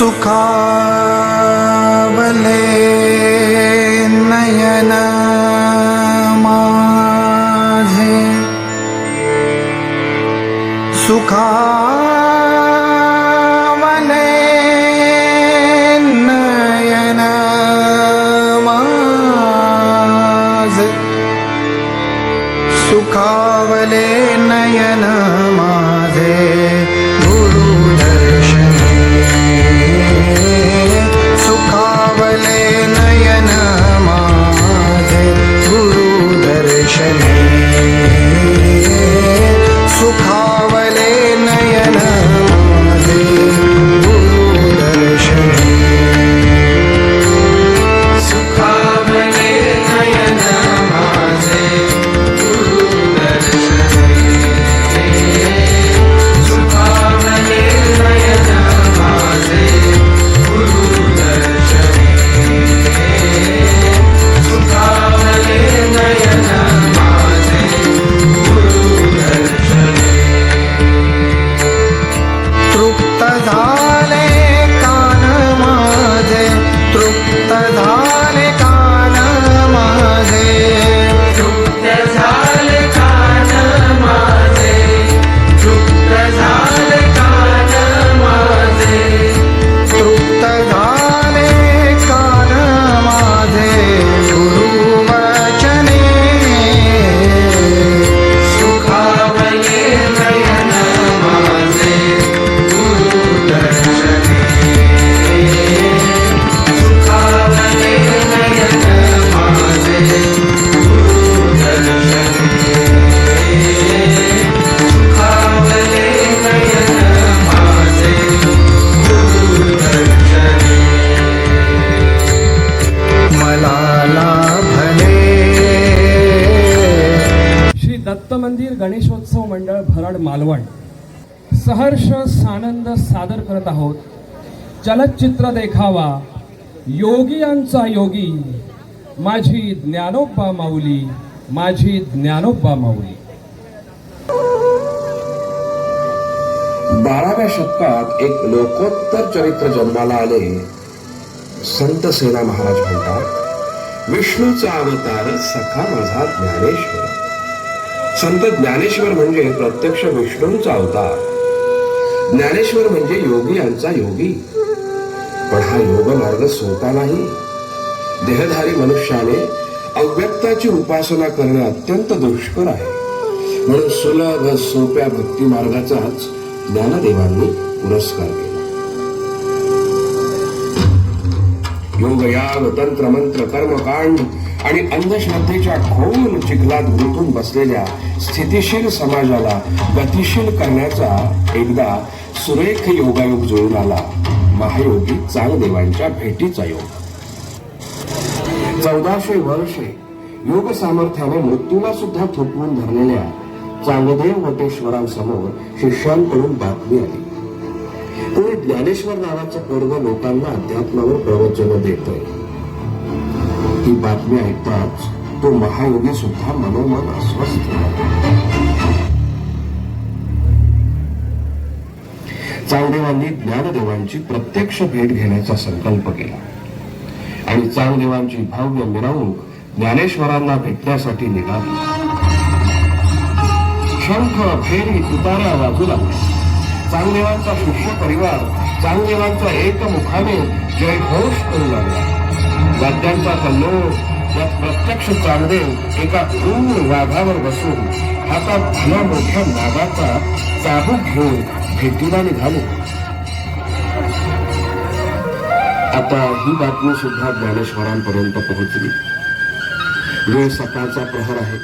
सुखावले नयन माझे सुखावले नयन माझे सुखावले नयन माझे श्री मंदिर गणेशोत्सव मंडळ भरड मालवण. सहर्ष सानंद सादर करत आहोत. चलच्चित्र देखावा. योगियांचा योगी. माझी ज्ञानोबा माऊली माझी ज्ञानोबा माऊली. बाराव्या शतकात एक लोकोत्तर चरित्र जन्माला आले. संत सेना महाराज म्हणतात विष्णूचा अवतार सखा माझा ज्ञानेश्वर. संत ज्ञानेश्वर म्हणजे प्रत्यक्ष विष्णूंचा अवतार. ज्ञानेश्वर म्हणजे योगी यांचा योगी. पण हा योग मार्ग सोपा नाही. देहधारी मनुष्याने अव्यक्ताची उपासना करणे अत्यंत दुष्कर आहे. म्हणून सुलभ सोप्या भक्ती मार्गाचाच ज्ञानदेवांनी पुरस्कार केला. योग याग तंत्र मंत्र कर्मकांड आणि अंधश्रद्धेच्या खोल चिखलात गुंतून बसलेल्या स्थितिशील समाजाला गतिशील करण्याचा एकदा सुरेख योगायोग जुळून आला. महायोगी चांगदेवांच्या भेटीचा योग. चौदाशे वर्षे योग सामर्थ्याने मृत्यूला सुद्धा थोपवून धरलेल्या चांगदेव वटेश्वरांसमोर शिष्यांकडून बातमी आली. कोणी ज्ञानेश्वर नावाचं पोरग लोकांना अध्यात्मावर प्रवचन देतोय. ही बातमी ऐकताच तो महायोगी सुद्धा मनोमन अस्वस्थ चांगदेवांनी ज्ञानदेवांची प्रत्यक्ष भेट घेण्याचा संकल्प केला आणि चांगदेवांची भव्य मिरवणूक ज्ञानेश्वरांना भेटण्यासाठी निघाली शंख फेरी तुतारा वाजू लागले चांगदेवांचा शिष्य परिवार चांगदेवांचा एकमुखाने जयघोष करू लागला वाद्यांचा कल्लो या प्रत्यक्ष चांगदेव एका क्रूर वाघावर बसून हातात भल्या मोठ्या नागाचा चाबूक घेऊन भेटीला निघाले आता ही बातमी सुद्धा ज्ञानेश्वरांपर्यंत पोहोचली. वेळ सकाळचा प्रहर आहे.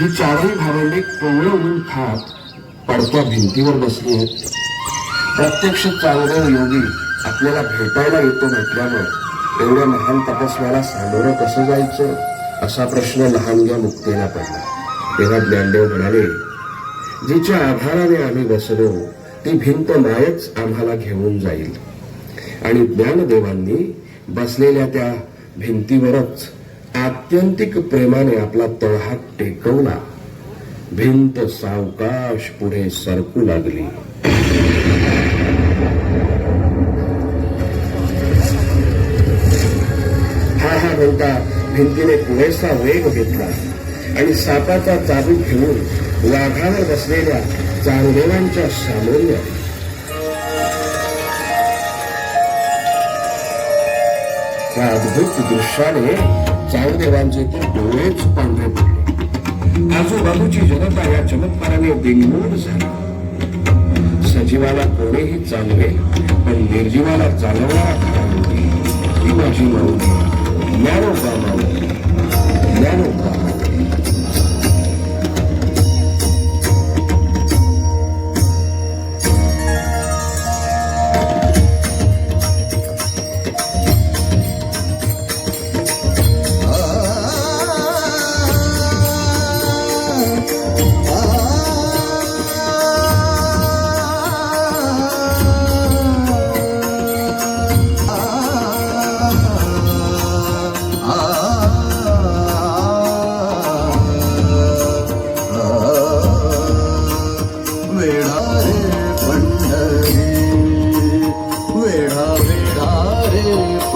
ही चारही भावंडे कोवळं ऊन खात पडत्या भिंतीवर बसली आहेत. प्रत्यक्ष चांगदेव योगी आपल्याला भेटायला येतो म्हटल्यावर एवढ्या महान तपस्व्याला सामोरं कसं जायचं? असा प्रश्न लहानग्या मुक्तीला पडला. तेव्हा ज्ञानदेव म्हणाले जिच्या आभाराने आम्ही बसलो ती भिंत नायच आम्हाला घेऊन जाईल. आणि ज्ञानदेवांनी बसलेल्या त्या भिंतीवरच आत्यंतिक प्रेमाने आपला तळहात टेकवला. भिंत सावकाश पुढे सरकू लागली. भिंतीने पुरेसा वेग घेतला आणि सापाचा चाबूक घेऊन वाघावर बसलेल्या चारुदेवांच्या सामोऱ्य. त्या अद्भुत दृश्याने चारुदेवांचे ते डोळेच पांढरे पडले. आजूबाजूची जनता या चमत्काराने बिंगून झाली. सजीवाला कोणीही चालवे पण निर्जीवाला चालवणारा खरा होती ही माझी माऊली ज्ञानोबा माऊली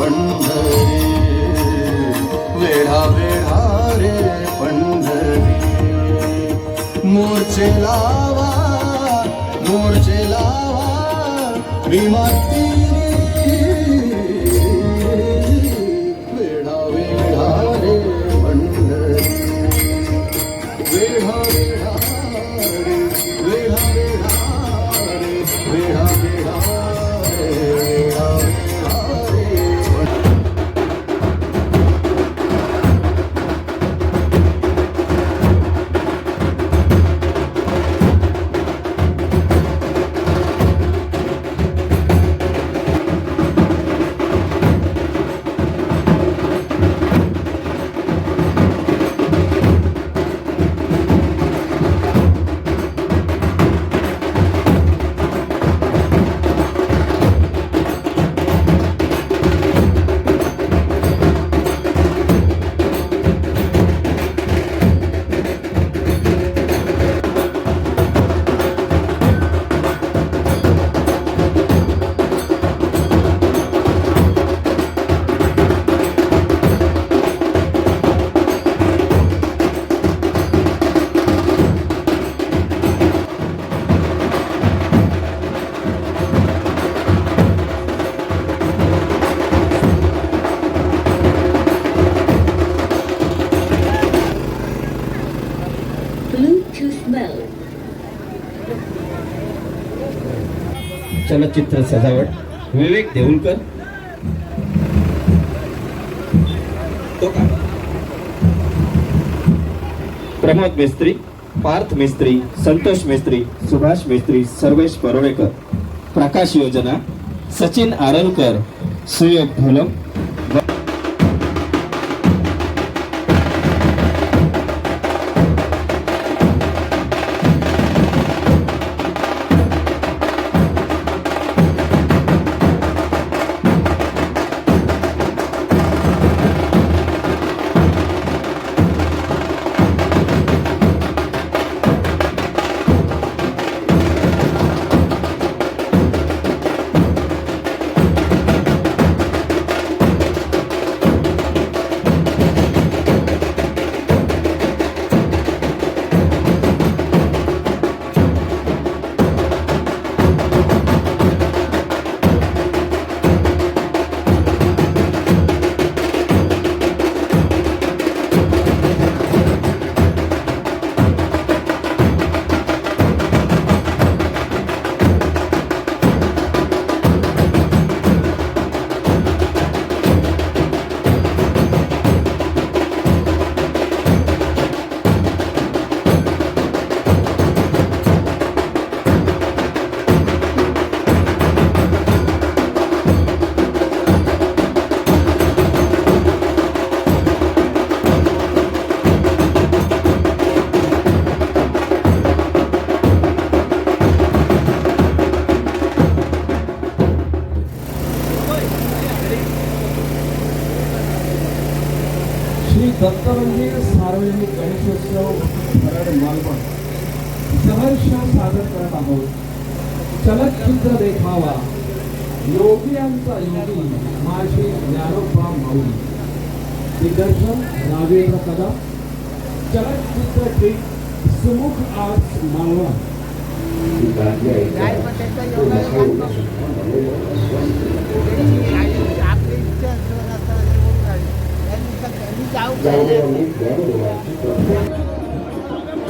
पंढरी वेढा वेढा रे पंढरी मोर्चे लावा मोर्चे लावा विमाती. वेढा वेढा रे पंढरी वेढा वेढा चित्र सजावट. विवेक देऊलकर. तो का? प्रमोद मिस्त्री पार्थ मिस्त्री संतोष मिस्त्री सुभाष मिस्त्री सर्वेश परोळेकर. प्रकाश योजना सचिन आरलकर सुयोग ढोलम श्री दत्त मंदिर सार्वजनिक गणेशोत्सव भरड मालवण. सहर्ष सादर करत आहोत. चलचित्र देखावा. योगियांचा योगी माझी ज्ञानोबा माऊली दिग्दर्शन राजेंद्र कदम चलचित्र ट्रीट सुमुख आर्ट्स मालवण.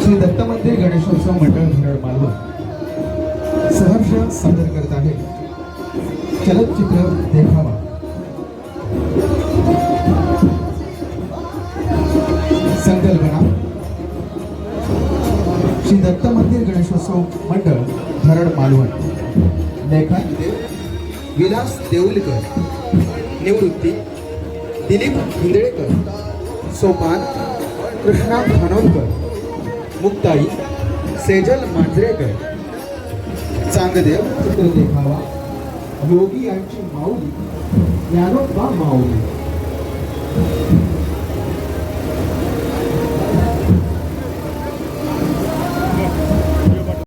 श्री दत्त मंदिर गणेशोत्सव मंडळ धुरड मालवण. सहर्ष सादर करत आहे. चलचित्र देखावा संकल्पना. श्री दत्त मंदिर गणेशोत्सव मंडळ धरड मालवण. लेखन विलास देऊलकर. निवृत्ती दिलीप हिंदळेकर. सोपान कृष्णा खानोलकर मुक्ताई सेजल मांजरेकर चांगदेव चित्र देखावा योगी यांची माऊली ज्ञानोबा माऊली.